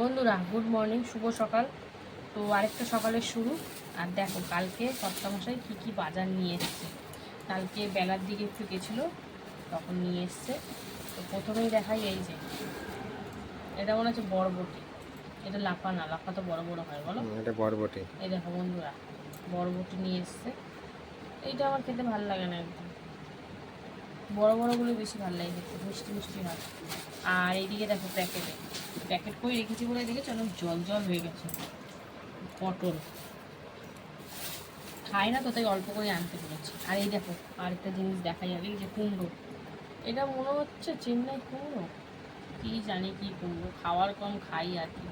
বন্ধুরা good morning শুভ সকাল। তো আরেকটা সকালের শুরু। আর দেখো কালকে কর্তামশাই কী কী বাজার নিয়ে এসছে। কালকে বেলার দিকে একটু গেছিল তখন নিয়ে এসছে। তো প্রথমেই দেখাই এই যে এটা মনে হচ্ছে বরবটি। এটা লাফা না লাফা তো বড় বড় হয় বলো। এটা বরবটি। এই দেখো বন্ধুরা বরবটি নিয়ে এসছে। এইটা আমার খেতে ভালো লাগে না একদম। বড় বড়গুলো বেশি ভালো লাগে খেতে মিষ্টি মিষ্টি হয়। আর এইদিকে দেখো প্যাকেটে। প্যাকেট করে রেখেছি বলে দেখেছ অনেক জল জল হয়ে গেছে। পটল। খাই না তো তাই অল্প করে আনতে পেরেছি আর এই দেখো আরেকটা জিনিস দেখা যাবে যে কুমড়ো। এটা মনে হচ্ছে চেন্নাই কুমড়ো। কি জানি কি কুমড়ো খাওয়ার কম খাই আর কি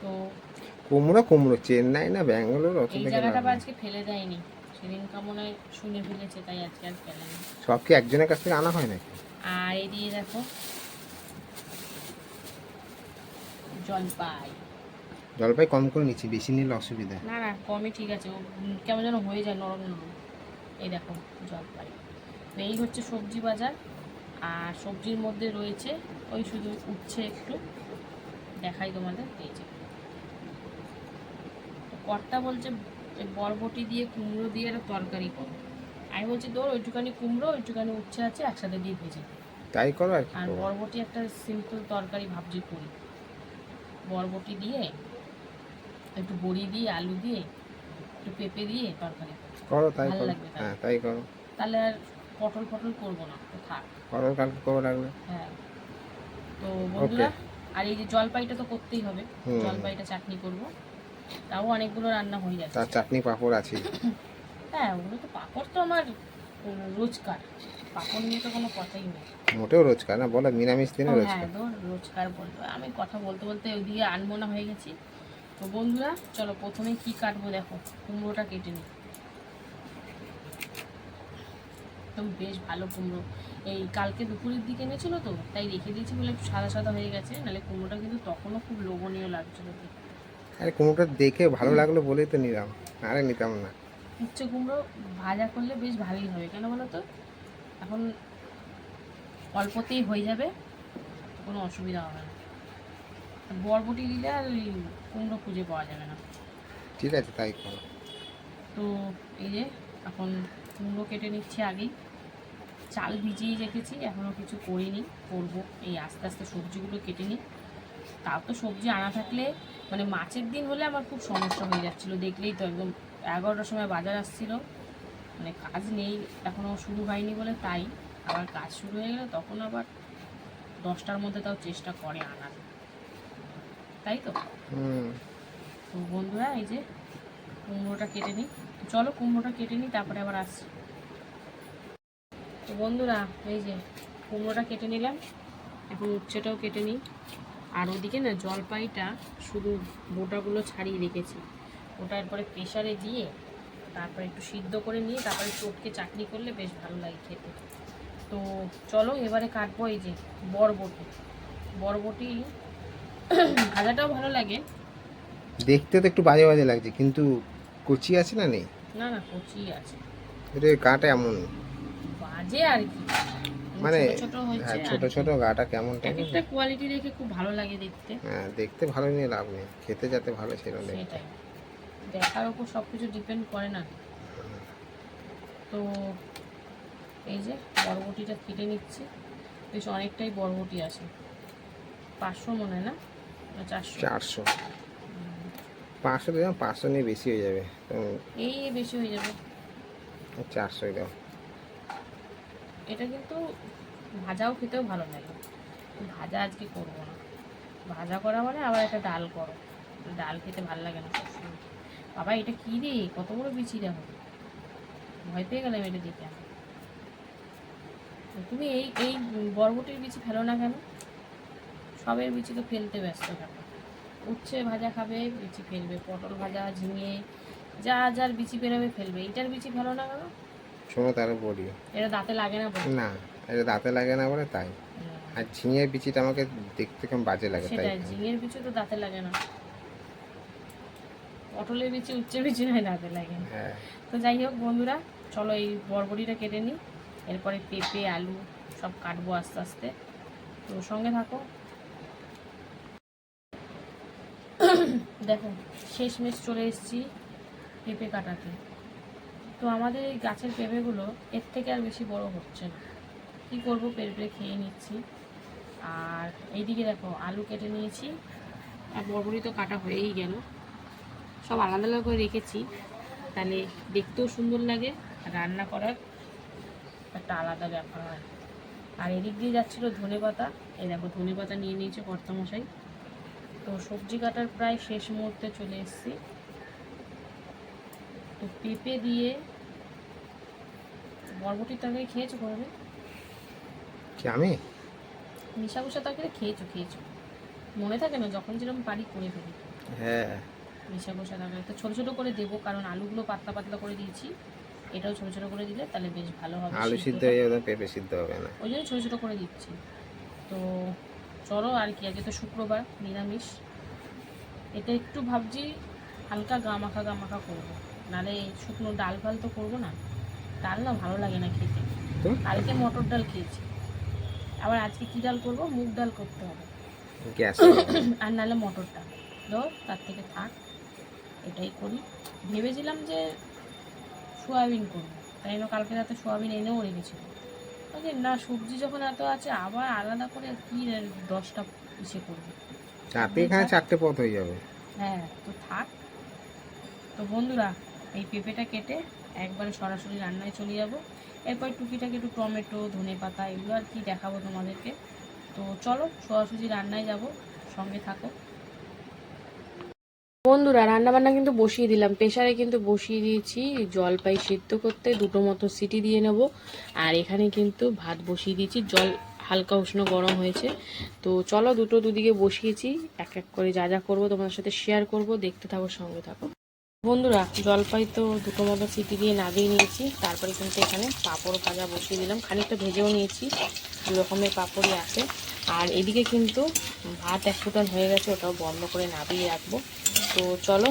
তো কুমড়ো কুমড়ো চেন্নাই না ব্যাঙ্গালোর এই জায়গাটা আজকে ফেলে দেয়নি। সেদিন মনে হয় শুনে ফেলেছে তাই আজকে আর ফেলেনি সব কি একজনের কাছ থেকে আনা হয় নাকি? আর এদিকে দেখো জলপাই। জলপাই কম করে নিচ্ছি বেশি নিলে অসুবিধা। না না কমই ঠিক আছে ও কেমন যেন হয়ে যায় নরম নরম। এই দেখো জলপাই। তো এই হচ্ছে সবজি বাজার আর সবজির মধ্যে রয়েছে ওই শুধু উঠছে একটু। দেখাই তোমাদের এই যে। কর্তা বলছে বরবটি দিয়ে কুমড়ো দিয়ে একটা তরকারি করো। আমি বলছি তোর ওইটুখানি কুমড়ো ওইটুখানি উচ্ছে আছে একসাথে দিয়ে ভেজে তাই করো আর আর বরবটি একটা সিম্পল তরকারি ভাবছি করি। বরবটি দিয়ে একটু বড়ি দিয়ে আলু দিয়ে একটু পেঁপে দিয়ে তরকারি করো। তাই ভালো করো। লাগবে তাই। হ্যাঁ তাই করো। তাহলে আর পটল ফটল করব না তো থাক। করো কালকে করো লাগলে হ্যাঁ। তো বন্ধুরা আর এই যে জলপাইটা তো করতেই হবে। হুম। জলপাইটা চাটনি করব। তাও অনেকগুলো রান্না হয়ে যাচ্ছে। তার চাটনি পাঁপড় আছে। হ্যাঁ ওগুলো তো পাঁপড় তো আমার রোজকার। পাঁপড় নিয়ে তো কোনো কথাই নেই। মোটেও রোজকার না বলো নিরামিষ দিনে ও হ্যাঁ রোজকার। বলব আমি কথা বলতে বলতে ওইদিকে আনমোনা হয়ে গেছি। তো বন্ধুরা চলো প্রথমে কি কাটবো দেখো কুমড়োটা কেটে নিই। একদম বেশ ভালো কুমড়ো। এই কালকে দুপুরের দিকে এনেছিল তো তাই রেখে দিয়েছি বলে সাদা সাদা হয়ে গেছে। নাহলে কুমড়োটা কিন্তু তখনও খুব লোভনীয় লাগছিল দেখতে। আরে কুমড়োটা দেখে ভালো লাগল বলেই তো নিলাম। আরে নিতাম না। উচ্ছে কুমড়ো ভাজা করলে বেশ ভালোই হবে কেন বলো তো? এখন অল্পতেই হয়ে যাবে কোনো অসুবিধা হবে না। বরবটি দিলে আর ওই কুমড়ো খুঁজে পাওয়া যাবে না। ঠিক আছে তাই করো। তো এই যে এখন কুমড়ো কেটে নিচ্ছি আগেই। চাল ভিজিয়ে রেখেছি এখনও কিছু করিনি করব। এই আস্তে আস্তে সবজিগুলো কেটে নিই। তাও তো সবজি আনা থাকলে মানে মাছের দিন হলে আমার খুব সমস্যা হয়ে যাচ্ছিল দেখলেই তো একদম এগারোটার সময় বাজার আসছিল। মানে কাজ নেই এখনও শুরু হয়নি বলে তাই আবার কাজ শুরু হয়ে গেলে তখন আবার দশটার মধ্যে তাও চেষ্টা করে আনার। তাই তো? তো বন্ধুরা এই যে কুমড়োটা কেটে নিই। চলো কুমড়োটা কেটে নিই তারপরে আবার আসছি। তো বন্ধুরা এই যে কুমড়োটা কেটে নিলাম এখন উচ্ছেটাও কেটে নিই। আর ওদিকে না জলপাইটা শুধু বোটাগুলো ছাড়িয়ে রেখেছি। ওটা এরপরে প্রেশারে দিয়ে তারপরে একটু সিদ্ধ করে নিয়ে তারপরে চটকে চাটনি করলে বেশ ভালো লাগে খেতে। তো চলো এবারে কাটবো এই যে বরবটি। বরবটি ভাজাটাও ভালো লাগে। দেখতে তো একটু বাজে বাজে লাগছে কিন্তু কচি আছে না নেই? না না কচি আছে। এটা গাটা এমন। বাজে আর কি। মানে ছোট ছোট হ্যাঁ ছোট ছোট গাটা কেমন একটা কোয়ালিটি দেখে খুব ভালো লাগে দেখতে। হ্যাঁ দেখতে ভালো নিয়ে লাভ নেই। খেতে যাতে ভালো দেখতে। সেটাই। দেখার উপর সব কিছু ডিপেন্ড করে না। তো এই যে বরবটিটা কেটে নিচ্ছে। বেশ অনেকটাই বরবটি আছে। পাঁচশো মনে হয় না? চারশো? চারশো। পাঁচশো দিলাম পাঁচশো নিয়ে বেশি হয়ে যাবে। এই বেশি হয়ে যাবে। চারশো দাও। এটা কিন্তু ভাজাও খেতেও ভালো লাগে। ভাজা আজকে করব না। ভাজা করা মানে আবার একটা ডাল করো। ডাল খেতে ভালো লাগে না বাবা, এটা কী রে? কত বড় বিচি দেখো। ভয় পেয়ে গেলাম এটা দেখে। তুমি এই এই বরবটির বিচি ফেলো না কেন? সবের বিচি তো ফেলতে ব্যস্ত থাকো উচ্ছে ভাজা খাবে, বিচি ফেলবে, পটল ভাজা, ঝিঙে, যা যার বিচি বেরোবে ফেলবে। এইটার বিচি ফেলো না কেন? শোনো তাহলে বলি। এটা দাঁতে লাগে না বলে? না এটা দাঁতে লাগে না বলে তাই। আর ঝিঙের বিচিটা আমাকে দেখতে কেমন বাজে লাগে তাই। ঝিঙের বিচি তো দাঁতে লাগে না। পটলের বিচি উচ্চে বিচি নয় দাঁতে লাগে হ্যাঁ। তো যাই হোক বন্ধুরা চলো এই বরবটিটা কেটে নিই। এরপরে পেঁপে আলু সব কাটবো আস্তে আস্তে। তো সঙ্গে থাকো। দেখো শেষমেশ চলে এসেছি পেঁপে কাটাতে। তো আমাদের এই গাছের পেঁপেগুলো এর থেকে আর বেশি বড় হচ্ছে না। কী করব? পেঁপে খেয়ে নিচ্ছি। আর এইদিকে দেখো, আলু কেটে নিয়েছি। আর বরবড়ি তো কাটা হয়েই গেল। সব আলাদা আলাদা করে রেখেছি। তাহলে দেখতেও সুন্দর লাগে রান্না করার একটা আলাদা ব্যাপার হয়। আর এদিক দিয়ে যাচ্ছিল ধনে পাতা। এই দেখো, ধনে পাতা নিয়ে নিয়েছে কর্তামশাই। তো সবজি কাটার প্রায় শেষ মুহূর্তে চলে এসেছি। তো পেঁপে দিয়ে বরবটির তরকারি খেয়েছো করবে কি আমি? মিশা কুষা তরকারি খেয়েছো খেয়েছো। মনে থাকে না যখন যেরকম পারি করে ফেলি। হ্যাঁ। মিশা কুষা তরকারি। তো ছোটো ছোটো করে দেবো কারণ আলুগুলো পাতলা পাতলা করে দিয়েছি। এটাও ছোটো ছোটো করে দিলে তাহলে বেশ ভালো হবে আলু সিদ্ধ হয়ে যাবে পেঁপে সিদ্ধ হবে না। ওই জন্য ছোটো ছোটো করে দিচ্ছি। তো চলো আর কি আজকে তো শুক্রবার নিরামিষ। এটা একটু ভাবছি হালকা গা মাখা গা মাখা করব। নাহলে শুকনো ডাল ফাল তো করব না। ডাল না ভালো লাগে না খেতে। কালকে মটর ডাল খেয়েছি। আবার আজকে কী ডাল করব? মুগ ডাল করতে হবে। আর নাহলে মটর ডাল। ধর তার থেকে থাক এটাই করি। ভেবেছিলাম যে সোয়াবিন করব। তাই জন্য কালকে রাতে সোয়াবিন এনেও রেখেছিল আরে না সবজি যখন এত আছে আবার আলাদা করে কি দশটা ইসে করব। চারটে এখানে চারটে পথ হয়ে যাবে। হ্যাঁ তো থাক। তো বন্ধুরা এই পেঁপেটা কেটে একবারে সরাসরি রান্নায় চলে যাব। এরপর টুকিটাকে একটু টমেটো, ধনে পাতা এগুলো আর কি দেখাবো তোমাদেরকে। তো চলো সরাসরি রান্নায় যাব, সঙ্গে থাকো। বন্ধুরা রান্না বান্না কিন্তু বসিয়ে দিলাম। প্রেশারে কিন্তু বসিয়ে দিয়েছি জলপাই সিদ্ধ করতে, দুটো মতো সিটি দিয়ে নেব। আর এখানে কিন্তু ভাত বসিয়ে দিয়েছি, জল হালকা উষ্ণ গরম হয়েছে। তো চলো দুটো দুদিকে বসিয়েছি, এক এক করে যা যা করব তোমাদের সাথে শেয়ার করব, দেখতে থাকো, সঙ্গে থাকো। বন্ধুরা, জলপাই তো দুটো মতো সিটি দিয়ে নামিয়ে নিয়েছি। তারপরে কিন্তু এখানে পাঁপড় ভাজা বসিয়ে দিলাম। খানিকটা ভেজেও নিয়েছি। দু রকমের পাঁপড়ই আছে। আর এদিকে কিন্তু ভাত এক ফুটান হয়ে গেছে, ওটাও বন্ধ করে নামিয়ে রাখব। তো চলো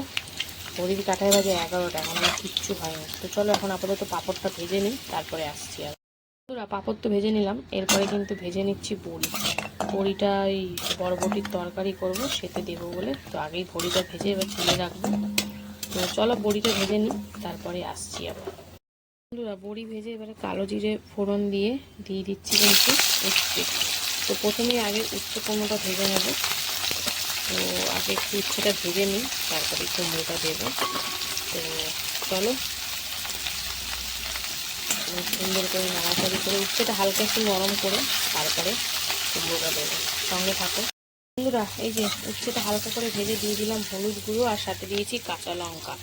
ঘড়ির কাটায় বাজে এগারোটা, এখন আর কিচ্ছু হয়নি। তো চলো, এখন আপাতত পাঁপড়টা ভেজে নিই, তারপরে আসছি আর। বন্ধুরা, পাঁপড় তো ভেজে নিলাম, এরপরে কিন্তু ভেজে নিচ্ছি বড়ি। বড়িটা এই বরবটির তরকারি করব, সেতে দেবো বলে। তো আগেই বড়িটা ভেজে এবার তুলে রাখব। তো চলো বড়িটা ভেজে নিই, তারপরে আসছি আবার। বন্ধুরা, বড়ি ভেজে এবারে কালো জিরে ফোড়ন দিয়ে দিয়ে দিচ্ছি কিন্তু উচ্ছে। তো প্রথমে আগে উচ্ছে কুমড়োটা ভেজে নেব। তো আগে একটু উচ্ছেটা ভেজে নিই, তারপরে কুমড়োটা দেবো। তো চলো। সুন্দর করে নাড়াচাড়ি করে, উচ্ছেটা হালকা একটু নরম করে তারপরে কুমড়োটা দেবো। সঙ্গে থাকো। বন্ধুরা, এই যে উচ্ছেটা হালকা করে ভেজে দিয়ে দিলাম হলুদ গুঁড়ো আর সাথে দিয়েছি কাঁচা লঙ্কা।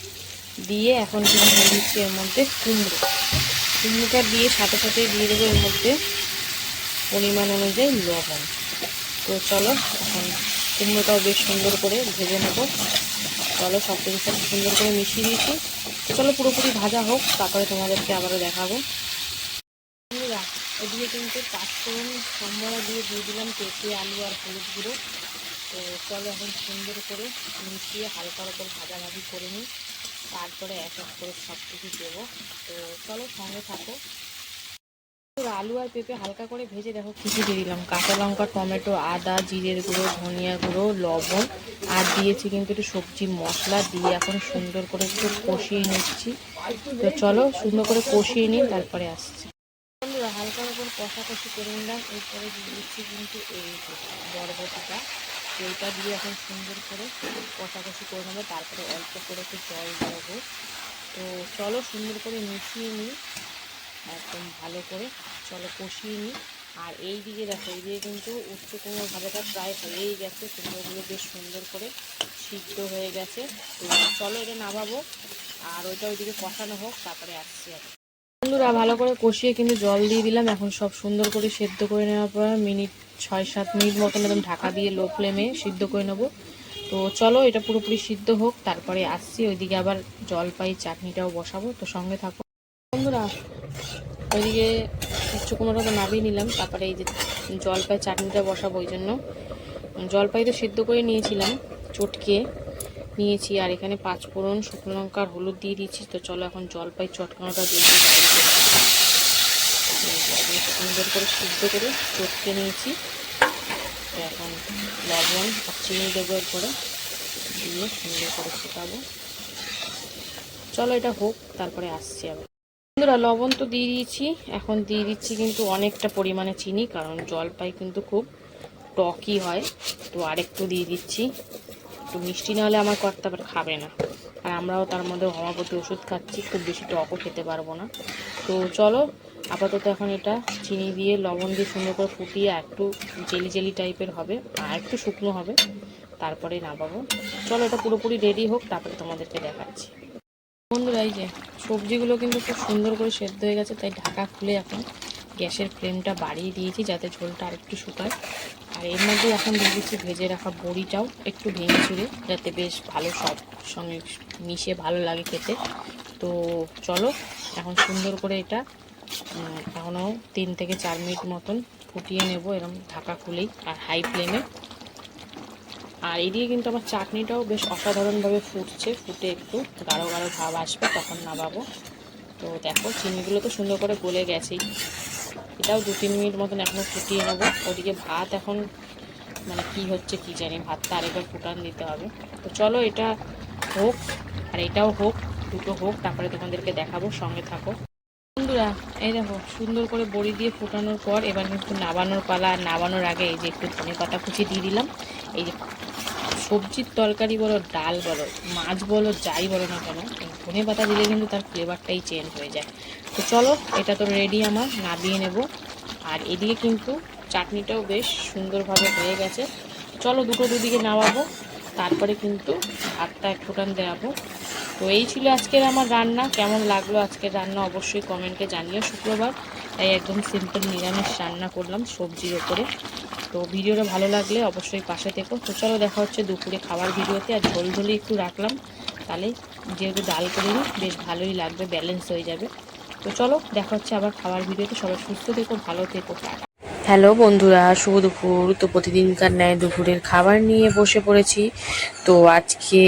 দিয়ে এখন কিন্তু দিচ্ছি এর মধ্যে কুমড়ো। কুমড়োটা দিয়ে সাথে সাথে দিয়ে দেবো এর মধ্যে পরিমাণ অনুযায়ী লবণ। তো চলো, এখন কুমড়োটাও বেশ সুন্দর করে ভেজে নেব। চলো সব কিছু সব সুন্দর করে মিশিয়ে দিয়েছি তো চলো পুরোপুরি ভাজা হোক, তারপরে তোমাদেরকে আবারও দেখাবো। এদিকে কিন্তু পাঁচফোড়ন সম্বরা দিয়ে দিয়ে দিলাম পেঁপে আলু আর হলুদ গুঁড়ো। তো চলো এখন সুন্দর করে মিশিয়ে হালকার ওপর ভাজাভাজি করে নিই। তারপরে এক এক করে সব কিছু দেবো। তো চলো সঙ্গে থাকো। আলু আর পেঁপে হালকা করে ভেজে দেখো কিছু দিয়ে দিলাম। কাঁচা লঙ্কা, টমেটো, আদা, জিরের গুঁড়ো, ধনিয়া গুঁড়ো, লবণ। আর দিয়েছি কিন্তু একটু সবজি মশলা দিয়ে এখন সুন্দর করে একটু কষিয়ে নিচ্ছি। তো চলো সুন্দর করে কষিয়ে নিই, তারপরে আসছি। হালকার উপর কষাকষি করে নিলাম। এরপরে দিচ্ছি কিন্তু এই বরবটিটা। এইটা দিয়ে এখন সুন্দর করে কষাকষি করে নেব, তারপরে অল্প করে একটু জল দেবো। তো চলো সুন্দর করে মিশিয়ে নিই, একদম ভালো করে চলো কষিয়ে নিই। আর এই দিকে দেখো, এই দিকে কিন্তু উচ্চ কুমড়ো ভাজাটা প্রায় হয়েই গেছে, কুমড়োগুলো বেশ সুন্দর করে সিদ্ধ হয়ে গেছে। তো চলো এটা নামাবো, আর ওইটা ওইদিকে কষানো হোক, তারপরে আসছি আর বন্ধুরা, ভালো করে কষিয়ে কিন্তু জল দিয়ে দিলাম। এখন সব সুন্দর করে সেদ্ধ করে নেওয়ার পর মিনিট ছয় সাত মিনিট মতন একদম ঢাকা দিয়ে লো ফ্লেমে সিদ্ধ করে নেব। তো চলো, এটা পুরোপুরি সিদ্ধ হোক, তারপরে আসছি। ওইদিকে আবার জলপাই, চাটনিটাও বসাবো। তো সঙ্গে থাকো। বন্ধুরা, ওইদিকে উচ্চ কুমড়োটা তো নামিয়ে নিলাম। তারপরে এই যে জলপাই, চাটনিটা বসাবো ওই জন্য। জলপাই তো সিদ্ধ করে নিয়েছিলাম, চটকে। নিয়েছি আর এখানে পাঁচ ফোড়ন, শুকনো লঙ্কা আর হলুদ দিয়ে দিয়েছি। তো চলো এখন জলপাই চটকানোটা দিয়ে করে। সুন্দর করে সিদ্ধ করে চটকে নিয়েছি। তো এখন লবণ আর চিনি দেবো এরপরে দিয়ে সুন্দর করে ফোটাবো চলো এটা হোক, তারপরে আসছি আবার। বন্ধুরা, লবণ তো দিয়ে দিয়েছি। এখন দিয়ে দিচ্ছি কিন্তু অনেকটা পরিমাণে চিনি, কারণ জলপাই কিন্তু খুব টকই হয়। তো আরেকটু দিয়ে দিচ্ছি। একটু মিষ্টি না হলে আমার কর্তা আবার খাবে না। আর আমরাও তার মধ্যে হোমিওপ্যাথি ওষুধ খাচ্ছি, খুব বেশি টকও খেতে পারব না। তো চলো, আপাতত এখন এটা চিনি দিয়ে লবণ দিয়ে সুন্দর করে ফুটিয়ে একটু জেলি জেলি টাইপের হবে, আর একটু শুকনো হবে তারপরে নামাবো। চলো এটা পুরোপুরি রেডি হোক, তারপরে তোমাদেরকে দেখাচ্ছি। বন্ধুরা, এই যে সবজিগুলো কিন্তু খুব সুন্দর করে সেদ্ধ হয়ে গেছে, তাই ঢাকা খুলে এখন গ্যাসের ফ্লেমটা বাড়িয়ে দিয়েছি যাতে ঝোলটা আরেকটু শুকায়। আর এর মধ্যে এখন দিয়ে দিচ্ছি ভেজে রাখা বড়িটাও একটু ভেঙে চুড়ে, যাতে বেশ ভালো সব সঙ্গে মিশে ভালো লাগে খেতে। তো চলো, এখন সুন্দর করে এটা এখনও তিন থেকে চার মিনিট মতন ফুটিয়ে নেব এরকম ঢাকা খুলেই, আর হাই ফ্লেমে। আর এদিকে কিন্তু আমার চাটনিটাও বেশ অসাধারণভাবে ফুটছে, ফুটে একটু গাঢ় গাঢ় ভাব আসবে, তখন নামাবো। তো দেখো, চিনিগুলো তো সুন্দর করে গলে গেছেই। এটাও দু তিন মিনিট মতন এখনও ফুটিয়ে নেব। ওদিকে ভাত এখন মানে কি হচ্ছে কি জানি, ভাতটা আরেকবার ফুটান দিতে হবে। তো চলো এটা হোক, আর এটাও হোক, দুটো হোক, তারপরে তোমাদেরকে দেখাবো, সঙ্গে থাকো। বন্ধুরা, এই দেখো, সুন্দর করে বড়ি দিয়ে ফোটানোর পর এবার কিন্তু নাবানোর পালা, আর নাবানোর আগে এই যে একটু ধনে পাতা কুচি দিয়ে দিলাম। এই যে সবজির তরকারি বলো, ডাল বলো, মাছ বলো, যাই বলো না কেন, ধনে পাতা দিলে কিন্তু তার ফ্লেভারটাই চেঞ্জ হয়ে যায়। তো চলো, এটা তো রেডি আমার, নাবিয়ে নেব। আর এদিকে কিন্তু চাটনিটাও বেশ সুন্দরভাবে হয়ে গেছে। চলো দুটো দুদিকে নামাবো, তারপরে কিন্তু ভাতটা এক ফোটান দেওয়াবো তো এই ছিল আজকের আমার রান্না, কেমন লাগল আজকের রান্না অবশ্যই কমেন্টে জানিও শুক্রবার। তাই একদম সিম্পল নিরামিষ রান্না করলাম সবজির ওপরে। তো ভিডিওটা ভালো লাগলে অবশ্যই পাশে থেকো। তো চলো দেখা হচ্ছে দুপুরে খাবার ভিডিওতে। আর ঝোল ঝোলে একটু রাখলাম। তাহলে যেহেতু ডাল করে নিই বেশ ভালোই লাগবে ব্যালেন্স হয়ে যাবে। তো চলো, দেখা হচ্ছে আবার খাবার ভিডিওতে। সবাই সুস্থ থেকো, ভালো থেকো হ্যালো বন্ধুরা, শুভ দুপুর। তো প্রতিদিনকার ন্যায় দুপুরের খাবার নিয়ে বসে পড়েছি। তো আজকে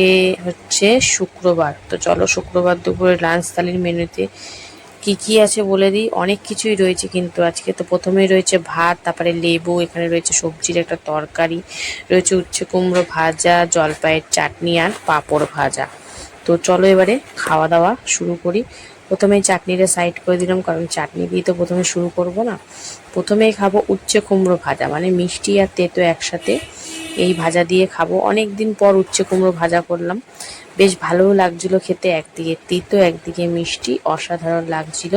হচ্ছে শুক্রবার। তো চলো, শুক্রবার দুপুরে লাঞ্চ থালির মেনুতে কি কি আছে বলে দিই। অনেক কিছুই রয়েছে কিন্তু আজকে তো প্রথমেই রয়েছে ভাত, তারপরে লেবু, এখানে রয়েছে সবজির একটা তরকারি, রয়েছে উচ্ছে কুমড়ো ভাজা, জলপাইয়ের চাটনি আর পাঁপড় ভাজা। তো চলো এবারে খাওয়া দাওয়া শুরু করি। প্রথমে চাটনিটা সাইড করে দিলাম, কারণ চাটনি দিয়ে তো প্রথমে শুরু করব না। প্রথমেই খাব উচ্ছে কুমড়ো ভাজা মানে মিষ্টি আর তেতো একসাথে এই ভাজা দিয়ে খাব। অনেক দিন পর উচ্ছে কুমড়ো ভাজা করলাম। বেশ ভালোও লাগছিল খেতে, একদিকে তিতো, একদিকে মিষ্টি, অসাধারণ লাগছিল।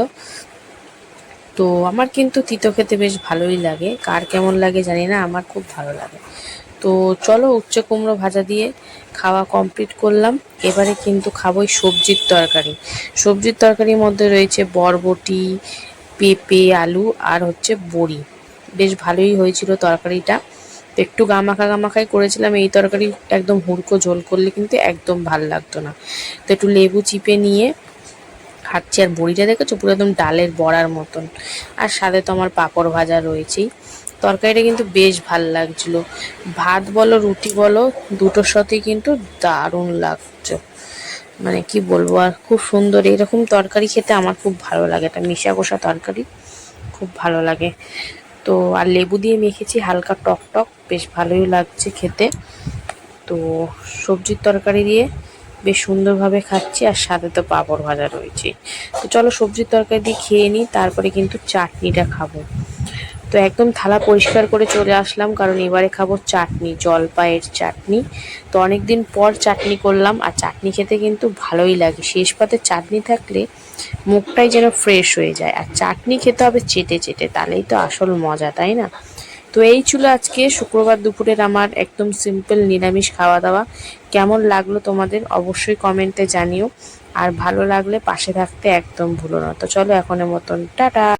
তো আমার কিন্তু তিতো খেতে বেশ ভালোই লাগে। কার কেমন লাগে জানি না, আমার খুব ভালো লাগে। তো চলো উচ্ছে কুমড়ো ভাজা দিয়ে খাওয়া কমপ্লিট করলাম। এবারে কিন্তু খাবোই সবজির তরকারি। সবজির তরকারির মধ্যে রয়েছে বরবটি, পেঁপে, আলু আর হচ্ছে বড়ি। বেশ ভালোই হয়েছিল তরকারিটা। একটু গামাখা গামাখাই করেছিলাম, এই তরকারি একদম হুড়কো ঝোল করলে কিন্তু একদম ভালো লাগতো না। তো একটু লেবু চিপে নিয়ে খাচ্ছি আর বড়িটা দেখেছ? পুরো একদম ডালের বড়ার মতন। আর সাথে তো আমার পাঁপড় ভাজা রয়েছেই। তরকারিটা কিন্তু বেশ ভালো লাগছিল। ভাত বলো, রুটি বলো, দুটোর সাথেই কিন্তু দারুণ লাগছে। মানে কি বলব আর, খুব সুন্দর। এরকম তরকারি খেতে আমার খুব ভালো লাগে। এটা মিশা কষা তরকারি, খুব ভালো লাগে। তো আর লেবু দিয়ে মেখেছি হালকা টক টক, বেশ ভালোই লাগছে খেতে। তো সবজির তরকারি দিয়ে বেশ সুন্দরভাবে খাচ্ছি আর সাথে তো পাঁপড় ভাজা রয়েছে। তো চলো সবজির তরকারি দিয়ে খেয়ে নিই, তারপরে কিন্তু চাটনিটা খাব। তো একদম থালা পরিষ্কার করে চলে আসলাম, কারণ এবারে খাব চাটনি, জলপাইয়ের চাটনি। তো অনেক দিন পর চাটনি করলাম, আর চাটনি খেতে কিন্তু ভালোই লাগে। শেষ পাতে চাটনি থাকলে মুখটাই যেন ফ্রেশ হয়ে যায়, আর চাটনি খেতে হবে চেটে চেটে, তাহলেই তো আসল মজা, তাই না? তো এই ছিল আজকে শুক্রবার দুপুরের আমার একদম সিম্পল নিরামিষ খাওয়া দাওয়া কেমন লাগল তোমাদের অবশ্যই কমেন্টে জানিও, আর ভালো লাগলে পাশে থাকতে একদম ভুলো না। তো চলো এখনের মতন, টাটা!